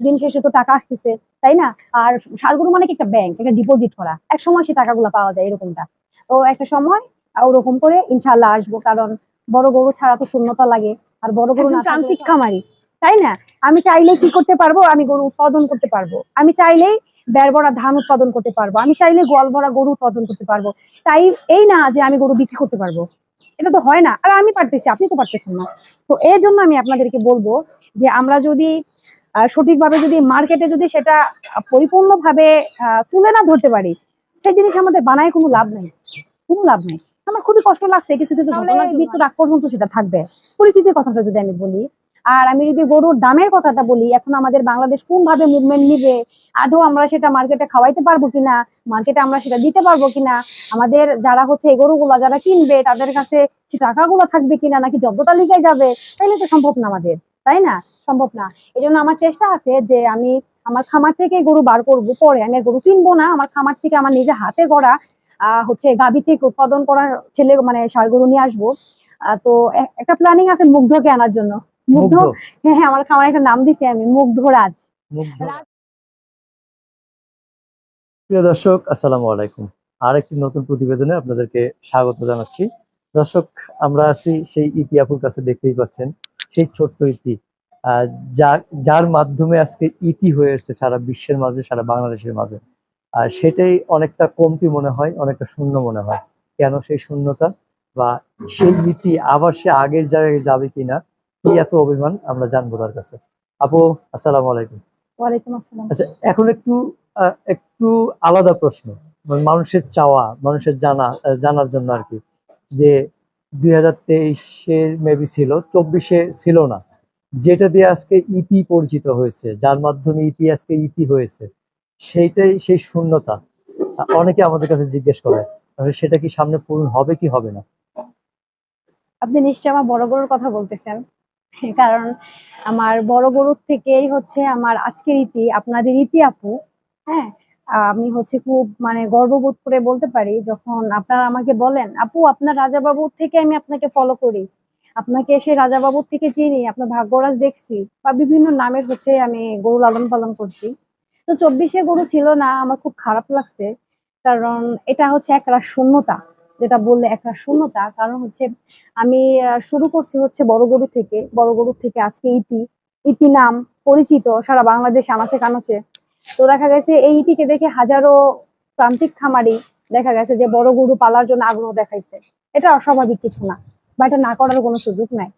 দিন শেষে তো টাকা আসতেছে তাই না? আর সারগুলো মানে একটা ব্যাংক একটা ডিপোজিট করা। এক সময় সে টাকাগুলো পাওয়া যায় এরকমটা। তো একটা সময় ওরকম করে ইনশাল্লাহ আসব কারণ বড় গরু ছাড়া তো শূন্যতা লাগে। আর বড় গরু না প্রান্তিক খামারি। তাই না? আমি চাইলেই কি করতে পারব? আমি গরু উৎপাদন করতে পারব। আমি চাইলেই বেড় ভরা ধান উৎপাদন করতে পারব। আমি চাইলে গোয়াল ভরা গরু উৎপাদন করতে পারব। তাই এই না যে আমি গরু বিক্রি করতে পারব। এটা তো হয় না। আর আমি পারতেছি আপনি তো পারতেছেন না। তো এর জন্য আমি আপনাদেরকে বলব যে আমরা যদি সঠিকভাবে যদি মার্কেটে যদি সেটা পরিপূর্ণভাবে তুলে না ধরতে পারি সেই জিনিস আমাদের বানায় কোনো লাভ নেই। কোনো লাভ নেই। আমার খুবই কষ্ট লাগছে কিছু কিছু ঘটনা মৃত্যুর আগ পর্যন্ত সেটা থাকবে। পরিচিতির কথাটা যদি আমি বলি আর আমি যদি গরুর দামের কথাটা বলি এখন আমাদের বাংলাদেশ কোন ভাবে মুভমেন্ট নিবে আদৌ আমরা সেটা মার্কেটে খাওয়াইতে পারব কিনা মার্কেটে আমরা সেটা দিতে পারব কিনা আমাদের যারা হচ্ছে এই গরুগুলো যারা কিনবে তাদের কাছে সে টাকাগুলো থাকবে কিনা নাকি জব্দ তালিকায় যাবে তাইলে তো সম্ভব না আমাদের। তাই না? সম্ভব না। এই জন্য আমার চেষ্টা আছে যে আমি আমার খামার থেকে গরু বার করব পরে। আমি গরু কিনবো না। আমার খামার থেকে আমার নিজে হাতে গড়া আহ হচ্ছে গাভী থেকে উৎপাদন করার ছেলে মানে ষাড় গরু নিয়ে আসব। তো একটা প্ল্যানিং আছে মুগ্ধকে আনার জন্য। মুগ্ধ? হ্যাঁ হ্যাঁ আমার খামার একটা নাম দিছি আমি মুগ্ধরাজ। মুগ্ধ। প্রিয় দর্শক আসসালামু আলাইকুম। আর একটি নতুন প্রতিবেদনে আপনাদেরকে স্বাগত জানাচ্ছি। দর্শক আমরা আছি সেই ইতি আপুর কাছে দেখতেই পাচ্ছেন। সেই ছোট্ট ইতি। যা যার মাধ্যমে আজকে ইতি হয়ে এসেছে সারা বিশ্বের মাঝে সারা বাংলাদেশের মাঝে। আর সেটাই অনেকটা কমতি মনে হয় অনেকটা শূন্য মনে হয়। কেন সেই শূন্যতা? বা সেই ইতি আবার সে আগের জায়গায় যাবে কিনা কি এত অভিমান আমরা জানব তার কাছে। আপু আসসালামু আলাইকুম। ওয়ালাইকুম আসসালাম। আচ্ছা এখন একটু একটু আলাদা প্রশ্ন। মানে মানুষের চাওয়া মানুষের জানা জানার জন্য আর কি। যে দুই হাজার তেইশে মেবি ছিল, চব্বিশে ছিল না। যেটা দিয়ে আজকে ইতি পরিচিত হয়েছে, যার মাধ্যমে ইতি আজকে ইতি হয়েছে, সেইটাই, সেই শূন্যতা। অনেকে আমাদের কাছে জিজ্ঞেস করে সেটা কি সামনে পূরণ হবে কি হবে না? আপনি নিশ্চয়ই আমার বড় গরুর কথা বলতেছেন, কারণ আমার বড় গরুর থেকেই হচ্ছে আমার আজকের ইতি, আপনাদের ইতি আপু হ্যাঁ? আমি হচ্ছে খুব মানে গর্ববোধ করে বলতে পারি, যখন আপনারা আমাকে বলেন, আপু, আপনার রাজাবাবুর থেকে আমি আপনাকে ফলো করি। আপনাকে সেই রাজাবাবুর থেকে চিনি, আপনার ভাগ্যরাজ দেখছি। বা বিভিন্ন নামের হচ্ছে আমি গরু লালন পালন করছি। তো চব্বিশে গরু ছিল না, আমার খুব খারাপ লাগছে। কারণ এটা হচ্ছে একটা শূন্যতা, যেটা বললে একটা শূন্যতা। কারণ হচ্ছে আমি শুরু করছি হচ্ছে বড় গরু থেকে। বড় গরু থেকে আজকে ইতি। ইতি নাম পরিচিত সারা বাংলাদেশ, আনাচে কানাচে। তো দেখা গেছে এই ইতিকে দেখে হাজারো প্রান্তিক খামারি দেখা গেছে যে বড় গরু পালার জন্য আগ্রহ দেখাইছে। এটা অস্বাভাবিক কিছু না, বা এটা না করার কোনো সুযোগ নাই।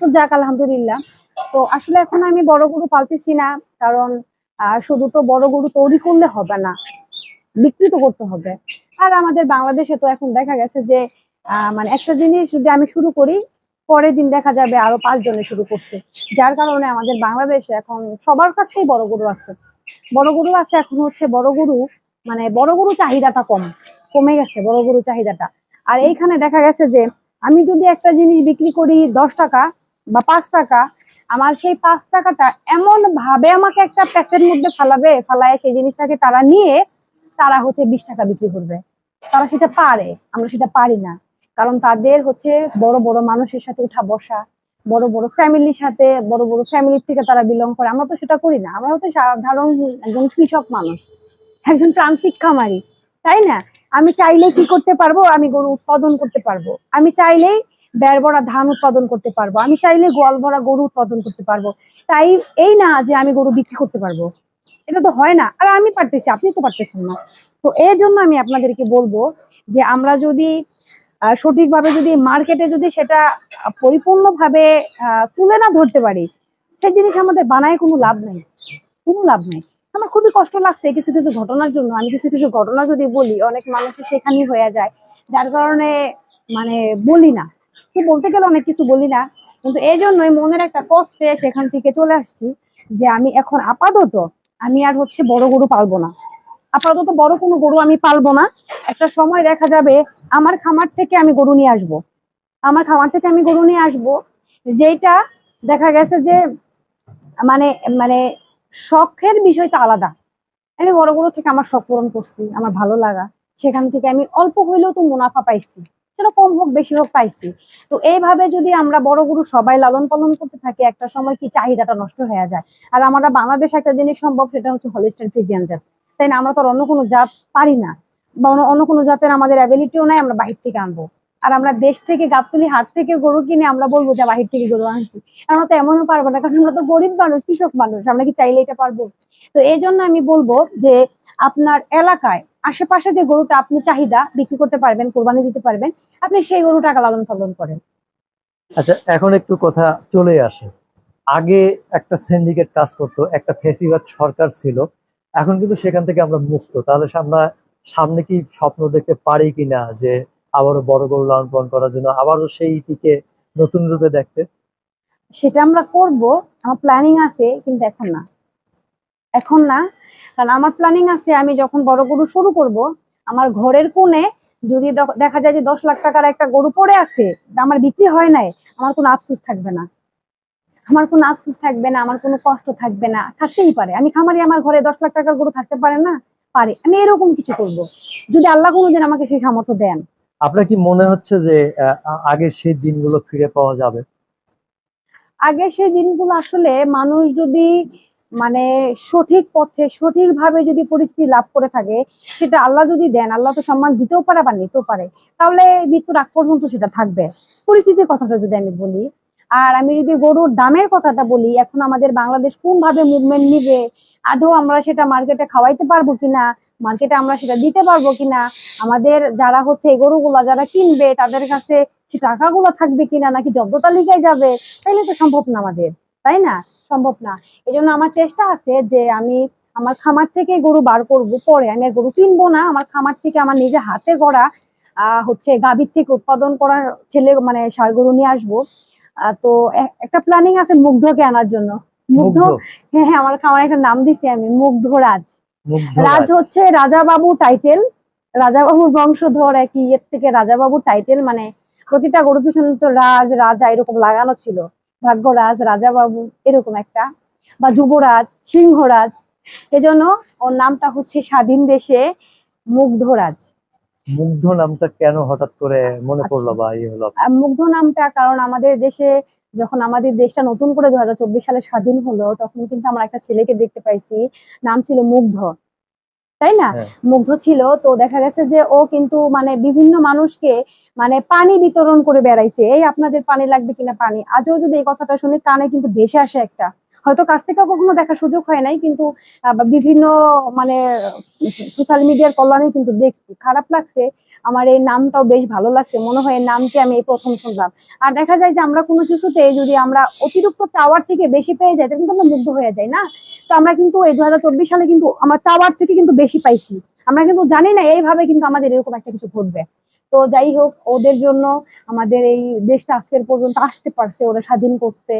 তো যাক, আলহামদুলিল্লাহ। তো আসলে এখন আমি বড় গরু পালতেছি না, কারণ শুধু তো বড় গরু তৈরি করলে হবে না, বিক্রি তো করতে হবে। আর আমাদের বাংলাদেশে তো এখন দেখা গেছে যে মানে একটা জিনিস যদি আমি শুরু করি, পরের দিন দেখা যাবে আরও পাঁচ জনে শুরু করছে। যার কারণে আমাদের বাংলাদেশে এখন সবার কাছেই বড় গরু আছে। বড় গরু আছে, এখন হচ্ছে বড় গরু মানে বড় গরু চাহিদাটা কম, কমে গেছে বড় গরু চাহিদাটা। আর এইখানে দেখা গেছে যে, আমি যদি একটা জিনিস বিক্রি করি দশ টাকা বা পাঁচ টাকা, আমার সেই পাঁচ টাকাটা এমন ভাবে আমাকে একটা প্যাসের মধ্যে ফালাবে, ফালায় সেই জিনিসটাকে তারা নিয়ে, তারা হচ্ছে বিশ টাকা বিক্রি করবে। তারা সেটা পারে, আমরা সেটা পারি না। কারণ তাদের হচ্ছে বড় বড় মানুষের সাথে উঠা বসা বড় বড় ফ্যামিলির সাথে, বড় বড় ফ্যামিলির থেকে তারা বিলং করে। আমরা তো সেটা করি না। আমরা হচ্ছে সাধারণ একজন কৃষক মানুষ, একজন প্রান্তিক খামারি, তাই না? আমি চাইলে কি করতে পারব? আমি গরু উৎপাদন করতে পারব। আমি চাইলেই বেড় ভরা ধান উৎপাদন করতে পারব। আমি চাইলে গোয়াল ভরা গরু উৎপাদন করতে পারব। তাই এই না যে আমি গরু বিক্রি করতে পারব। এটা তো হয় না। আর আমি পারতেছি, আপনি তো পারতেছেন না। তো এই জন্য আমি আপনাদেরকে বলব যে আমরা যদি সঠিকভাবে যদি মার্কেটে যদি সেটা পরিপূর্ণভাবে তুলে না ধরতে পারি, সেই জিনিস আমাদের বানায় কোনো লাভ নেই। কোনো লাভ নেই। আমার খুবই কষ্ট লাগছে কিছু কিছু ঘটনার জন্য। আমি কিছু কিছু ঘটনা যদি বলি, অনেক মানুষের সেখানেই হয়ে যায়। যার কারণে মানে বলি না। কি বলতে গেলে অনেক কিছু বলি না। কিন্তু এই জন্যই মনের একটা কষ্টে সেখান থেকে চলে আসছি যে আমি এখন আপাতত আমি আর হচ্ছে বড় গরু পালবো না। আপাতত বড় কোনো গরু আমি পালবো না। একটা সময় দেখা যাবে আমার খামার থেকে আমি গরু নিয়ে আসব। আমার খামার থেকে আমি গরু নিয়ে আসব। যেটা দেখা গেছে যে মানে মানে শখের বিষয়টা আলাদা। আমি বড় গরু থেকে আমার শখ পূরণ করছি, আমার ভালো লাগা। সেখান থেকে আমি অল্প হইলেও তো মুনাফা পাইছি। সেটা কম হোক, বেশি হোক পাইছি। তো এইভাবে যদি আমরা বড় গরু সবাই লালন পালন করতে থাকি, একটা সময় কি চাহিদাটা নষ্ট হয়ে যায়? আর আমরা বাংলাদেশ একটা জিনিস সম্ভব, সেটা হচ্ছে হলিস্টার ফিজিয়ান তাই না আমরা তো অন্য কোনো জাত পারি না বা অন্য- অন্য কোনো জাতের আমাদের অ্যাবিলিটিও নাই, আমরা বাহির থেকে আনব। আর আমরা দেশ থেকে গাবতলি হাট থেকে গরু কিনে আমরা বলব যে বাহির থেকে গরু আনছি। আমরা তো এমনও পারব না, কারণ আমরা তো গরিব মানুষ, কৃষক মানুষ, আমরা কি চাইলে এটা পারব? তো এই জন্য আমি বলব যে, আপনার এলাকায় আশেপাশে যে গরুটা আপনি চাহিদা বিক্রি করতে পারবেন, কোরবানি দিতে পারবেন, আপনি সেই গরু টাকা লালন পালন করেন। আচ্ছা এখন একটু কথা চলে আসে। আগে একটা সিন্ডিকেট কাজ করতো, একটা ফেসিবাদ সরকার ছিল এখন কিন্তু সেখান থেকে আমরা মুক্ত। তাহলে আমরা সামনে কি স্বপ্ন দেখতে পারি কিনা যে আবারও বড় গরু লালন পালন করার জন্য আবারও সেই ইতিকে নতুন রূপে দেখতে? সেটা আমরা করব। আমার প্ল্যানিং আছে, কিন্তু এখন না। এখন না। কারণ আমার প্ল্যানিং আছে, আমি যখন বড় গরু শুরু করব, আমার ঘরের কোণে যদি দেখা যায় যে দশ লাখ টাকার একটা গরু পড়ে আছে, আমার বিক্রি হয় নাই, আমার কোনো আফসোস থাকবে না। আমার কোনো আফসোস থাকবে না আমার কোনো কষ্ট থাকবে না থাকতেই পারে। আমি খামারি আমার ঘরে দশ লাখ টাকার গরু থাকতে পারে না? পারে। আমি এরকম কিছু করব। যদি আল্লাহ কোনোদিন আমাকে সেই সামর্থ্য দেন। আপনার কি মনে হচ্ছে যে আহ, আ- আগের সেই দিনগুলো ফিরে পাওয়া যাবে? আগে সেই দিনগুলো আসলে মানুষ যদি মানে সঠিক পথে সঠিকভাবে যদি পরিস্থিতি লাভ করে থাকে সেটা আল্লাহ যদি দেন আল্লাহ তো সম্মান দিতেও পারে বা নিতেও পারে তাহলে মৃত্যুর আগ পর্যন্ত সেটা থাকবে। পরিস্থিতির কথাটা যদি আমি বলি আর আমি যদি গরুর দামের কথাটা বলি এখন আমাদের বাংলাদেশ কোন ভাবে মুভমেন্ট নিবে? আদৌ আমরা সেটা মার্কেটে খাওয়াইতে পারব কিনা? মার্কেটে আমরা সেটা দিতে পারব কিনা? আমাদের যারা হচ্ছে এই গরুগুলা যারা কিনবে তাদের কাছে সে টাকাগুলো থাকবে কিনা নাকি জব্দ তালিকায় যাবে? তাইলে তো সম্ভব না আমাদের তাই না? সম্ভব না। এই জন্য আমার চেষ্টা আছে যে আমি আমার খামার থেকে গরু বার করব পরে। আমি গরু কিনবো না আমার খামার থেকে আমার নিজে হাতে গড়া আহ, হচ্ছে গাভীর থেকে উৎপাদন করার ছেলে মানে সার গরু নিয়ে আসব। তো একটা প্ল্যানিং আছে মুগ্ধকে আনার জন্য। মুগ্ধ হ্যাঁ হ্যাঁ আমার খামার একটা নাম দিছি আমি মুগ্ধ রাজ রাজ। হচ্ছে রাজাবাবু টাইটেল রাজাবাবুর বংশধর এক ইয়ের থেকে রাজা রাজাবাবু টাইটেল মানে প্রতিটা গরু পিছনে তো রাজ রাজা এরকম লাগানো ছিল। ভাগ্যরাজ রাজাবাবু এরকম একটা। বা যুবরাজ সিংহরাজ। এজন্য ওর নামটা হচ্ছে স্বাধীন দেশে মুগ্ধরাজ। মুগ্ধ নামটা কেন হঠাৎ করে মনে আচ্ছা। পড়ল বা ইয়ে হলো? মুগ্ধ নামটা কারণ আমাদের দেশে যখন আমাদের দেশটা নতুন করে দু সালে স্বাধীন হলো তখন কিন্তু আমরা একটা ছেলেকে দেখতে পাইছি। নাম ছিল মুগ্ধ। তাই না? হ্যাঁ। মুগ্ধ ছিল। তো দেখা গেছে যে ও কিন্তু মানে বিভিন্ন মানুষকে মানে পানি বিতরণ করে বেড়াইছে। এই আপনাদের পানি লাগবে কিনা পানি? আজও যদি এই কথাটা শুনি কানে কিন্তু ভেসে আসে একটা। হয়তো কাছ থেকে কখনো দেখার সুযোগ হয় নাই, কিন্তু বিভিন্ন মানে সোশ্যাল মিডিয়ার কল্যাণে কিন্তু দেখছি। খারাপ লাগছে, আমার এই নামটাও বেশ ভালো লাগছে, মনে হয় নামটি আমি এই প্রথম শুনলাম। আর দেখা যায় যে আমরা কোনো কিছুতে যদি আমরা অতিরিক্ত চাওয়ার থেকে বেশি পেয়ে যাই, তাহলে কিন্তু আমরা মুগ্ধ হয়ে যাই, না? তো আমরা কিন্তু এই দু হাজার চব্বিশ সালে কিন্তু, আমার চাওয়ার থেকে কিন্তু বেশি পাইছি। আমরা কিন্তু জানি না এইভাবে কিন্তু আমাদের এরকম একটা কিছু ঘটবে। তো যাই হোক, ওদের জন্য আমাদের এই দেশটা আজকের পর্যন্ত আসতে পারছে, ওরা স্বাধীন করছে।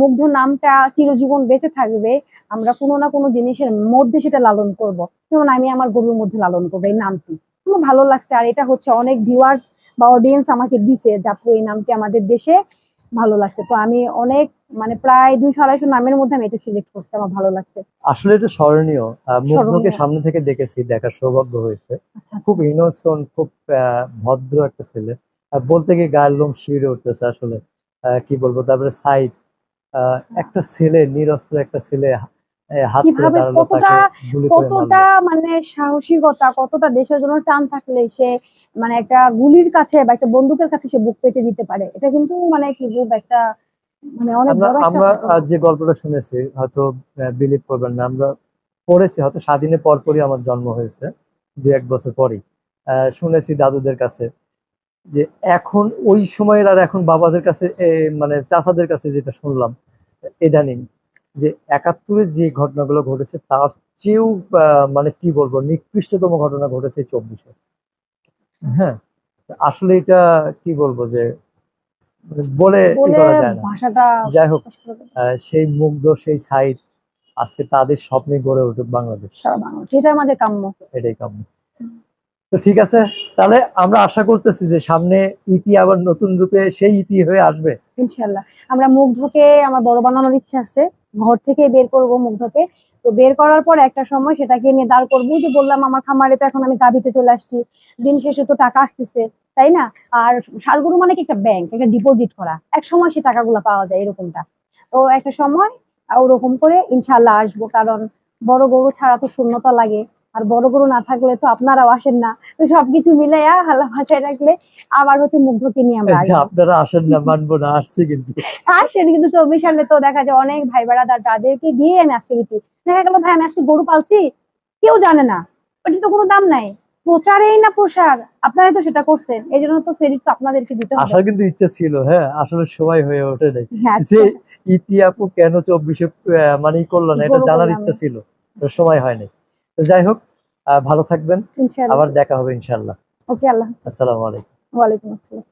মুগ্ধ নামটা চিরজীবন বেঁচে থাকবে। আমরা কোনো না কোনো জিনিসের মধ্যে সেটা লালন করব। যেমন আমি আমার গরুর মধ্যে লালন করব, এই নামটি। আমার ভালো লাগছে। আর এটা হচ্ছে অনেক ভিউয়ার্স বা অডিয়েন্স আমাকে দিছে যাপু এই নামটি আমাদের দেশে ভালো লাগছে। তো আমি অনেক মানে প্রায় দুইশো আড়াইশো নামের মধ্যে আমি এটা সিলেক্ট করছি আমার ভালো লাগছে। আসলে এটা স্মরণীয়। মুগ্ধকে সামনে থেকে দেখেছি দেখার সৌভাগ্য হয়েছে। আচ্ছা খুব ইনোসেন্ট খুব আহ, ভদ্র একটা ছেলে। বলতে গিয়ে গায়ের লোম শিউরে উঠতেছে আসলে। আহ, কি বলব? তারপরে সাইড একটা ছেলে নিরস্ত্র একটা ছেলে কীভাবে কতটা- মানে সাহসিকতা কতটা দেশের জন্য টান থাকলে সে মানে একটা গুলির কাছে বা একটা বন্দুকের কাছে সে বুক পেতে দিতে পারে? এটা কিন্তু মানে কি একটা মানে আমরা যে গল্পটা শুনেছি হয়তো বিলিভ করবেন না আমরা পড়েছি হয়তো স্বাধীনের পরপরই আমার জন্ম হয়েছে দু এক বছর পরই। শুনেছি দাদুদের কাছে যে এখন ওই সময়ের আর এখন বাবাদের কাছে মানে চাচাদের কাছে যেটা শুনলাম ইদানিং যে একাত্তরের যে ঘটনাগুলো ঘটেছে তার চেয়েও মানে কি বলব নিকৃষ্টতম ঘটনা ঘটেছে চব্বিশে। হ্যাঁ আসলে এটা কি বলব যে মানে বলে করা যায় না। যাই হোক সেই মুগ্ধ সেই সাইড আজকে তাদের স্বপ্নে গড়ে উঠুক বাংলাদেশ। আমাদের কাম্য। এটাই কাম্য। তো ঠিক আছে তাহলে আমরা আশা করতেছি যে সামনে ইতি আবার নতুন রূপে সেই ইতি হয়ে আসবে। ইনশাল্লাহ। আমরা মুগ্ধকে আমার বড় বানানোর ইচ্ছা আছে। ঘর থেকে বের করব মুগ্ধকে। তো বের করার পর একটা সময় সেটাকে নিয়ে দাঁড় করব। যে বললাম, আমার খামারে তো এখন আমি দাবিতে চলে আসছি। দিন শেষে তো টাকা আসতেছে, তাই না? আর শালগুরু মানে কি? একটা ব্যাংক একটা ডিপোজিট করা। এক সময় সে টাকাগুলো পাওয়া যায় এরকমটা। তো একটা সময় ওরকম করে ইনশাল্লাহ আসব। কারণ বড় গরু ছাড়া তো শূন্যতা লাগে। আর বড় গরু না থাকলে তো আপনারাও আসেন না। তো সবকিছু মিলাইয়া হালা ভাষায় রাখলে আবার হচ্ছে মুগ্ধকে নিয়ে আমরা আপনারা আসেন না মানবো না আসছি কিন্তু। আসেন কিন্তু চব্বিশ সালে তো দেখা যায় অনেক ভাই বেড়াদার তাদেরকে দিয়ে আমি আজকে দিচ্ছি দেখা গেল ভাই আমি আজকে গরু পালছি কেউ জানে না। ওটি তো কোনো দাম নাই। প্রচারেই না প্রসার। আপনারা তো সেটা করছেন। এই জন্য তো ক্রেডিট তো আপনাদেরকে দিতে হবে। আসার কিন্তু ইচ্ছা ছিল হ্যাঁ আসলে সময় হয়ে ওঠে নাই। হ্যাঁ যে ইতি আপু কেন চব্বিশে মানে করল না এটা জানার ইচ্ছা ছিল সময় হয়নি তো যাই হোক আহ, ভালো থাকবেন। আবার দেখা হবে ইনশাল্লাহ ওকে আল্লাহ আসসালামু আলাইকুম। ওয়ালাইকুম আসসালাম।